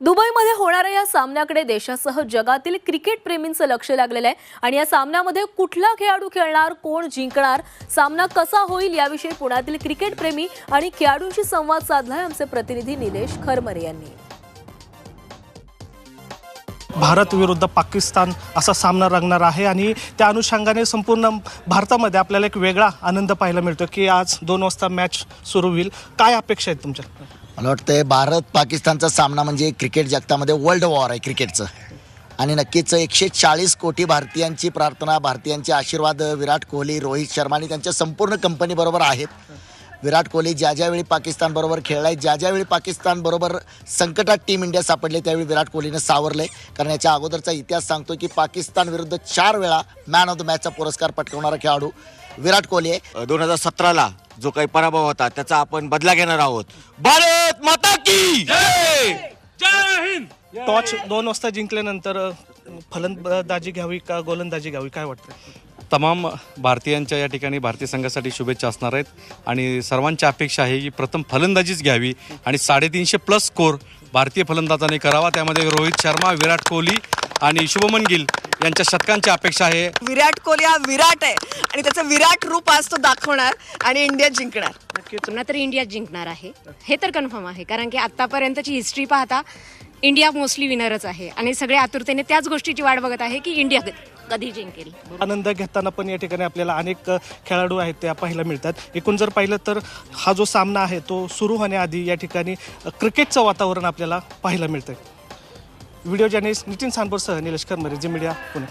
दुबईमध्ये होणाऱ्या या सामन्याकडे देशासह जगातील क्रिकेट प्रेमींचं लक्ष लागलेलं आहे. आणि या सामन्यामध्ये कुठला खेळाडू खेळणार कोण जिंकणार सामना कसा होईल याविषयी पुण्यातील क्रिकेट प्रेमी आणि खेळाडूंशी संवाद साधलाय आमचे प्रतिनिधी निलेश खरमरे यांनी. भारत विरुद्ध पाकिस्तान असा सामना रंगणार आहे आणि त्या अनुषंगाने संपूर्ण भारतामध्ये आपल्याला एक वेगळा आनंद पाहायला मिळतो की आज दोन वाजता मॅच सुरू होईल. काय अपेक्षा आहेत तुमच्या? मला वाटतंय भारत पाकिस्तानचा सामना म्हणजे क्रिकेट जगतामध्ये वर्ल्ड वॉर आहे क्रिकेटचं. आणि नक्कीच एकशे चाळीस कोटी भारतीयांची प्रार्थना भारतीयांचे आशीर्वाद विराट कोहली रोहित शर्मा आणि त्यांच्या संपूर्ण कंपनीबरोबर आहेत. विराट कोहली ज्या ज्यावेळी पाकिस्तानबरोबर खेळलाय ज्या ज्यावेळी पाकिस्तानबरोबर संकटात टीम इंडिया सापडले त्यावेळी विराट कोहलीनं सावरले कारण याच्या अगोदरचा इतिहास सांगतो की पाकिस्तान विरुद्ध चार वेळा मॅन ऑफ द मॅचचा पुरस्कार पटकवणारा खेळाडू विराट कोहली आहे. दोन हजार सतराला जो काही पराभव होता त्याचा आपण बदला घेणार आहोत. भारत माता की टॉच दोन वाजता जिंकल्यानंतर फलंदाजी घ्यावी का गोलंदाजी घ्यावी काय वाटतं तमाम भारतीयांच्या या ठिकाणी भारतीय संघासाठी शुभेच्छा असणार आहेत. आणि सर्वांची अपेक्षा आहे की प्रथम फलंदाजीच घ्यावी आणि साडेतीनशे प्लस स्कोर भारतीय फलंदाजाने करावा. त्यामध्ये रोहित शर्मा विराट कोहली आणि शुभमन गिल यांच्या शतकांची अपेक्षा आहे. विराट कोहली हा विराट आहे. आणि त्याचं विराट रूप आज तो दाखवणार आणि इंडिया जिंकणार. पुन्हा तर इंडिया जिंकणार आहे. हे तर कन्फर्म आहे कारण की आतापर्यंतची हिस्ट्री पाहता इंडिया मोस्टली विनरच आहे. आणि सगळे आतुरतेने त्याच गोष्टीची वाट बघत आहे की इंडिया कधी जिंकेल. आनंद घेताना पण या ठिकाणी आपल्याला अनेक खेळाडू आहेत त्या पाहायला मिळतात. एकूण जर पाहिलं तर हा जो सामना आहे तो सुरू होण्याआधी या ठिकाणी क्रिकेटचं वातावरण आपल्याला पाहायला मिळतं व्हिडिओ जर्नलिस्ट नितीन सांबोरसह निलेश करमरे जी मीडिया पुणे.